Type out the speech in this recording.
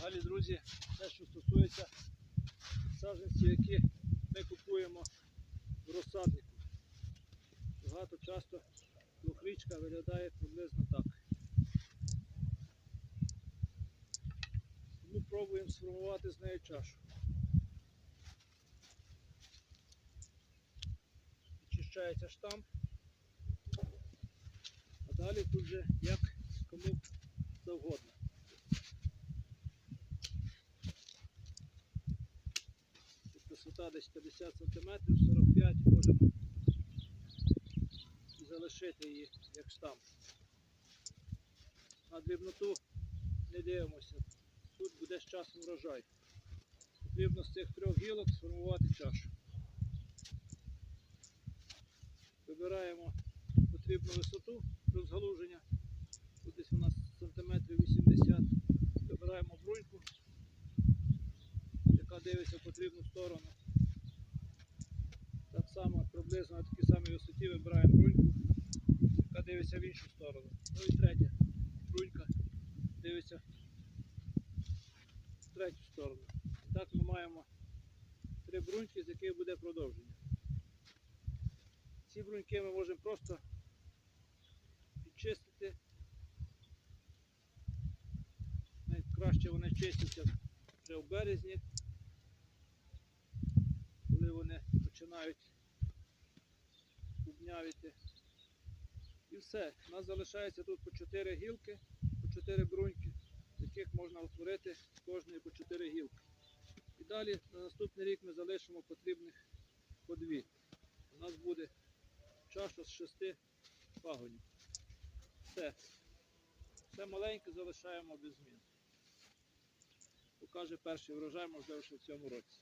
Далі, друзі, те, що стосується саджанців, які ми купуємо в розсаднику. Багато часто двохрічка виглядає приблизно так. Тому пробуємо сформувати з нею чашу. Очищається штамп. Далі тут вже як кому завгодно. Тут Висота десь 50 см, 45 можемо залишити її як штамп. На дрібноту не дивимося. Тут буде з часом врожай. Потрібно з цих трьох гілок сформувати чашу. Вибираємо потрібну висоту розгалуження. Тут десь у нас сантиметрів 80. Вибираємо бруньку, яка дивиться в потрібну сторону. Так само приблизно на такій самій висоті вибираємо бруньку, яка дивиться в іншу сторону. Ну і третя брунька дивиться в третю сторону. І так ми маємо три бруньки, з яких буде продовження. Ці бруньки ми можемо просто підчистити. Найкраще вони чистяться вже в березні, коли вони починають бубнявіти. І все. У нас залишається тут по 4 гілки, по 4 бруньки, яких можна утворити з кожної по 4 гілки. І далі на наступний рік ми залишимо потрібних по дві. У нас буде чаша з шести пагонів. Все. Все маленьке залишаємо без змін. Покаже перший врожай, можливо, ще в цьому році.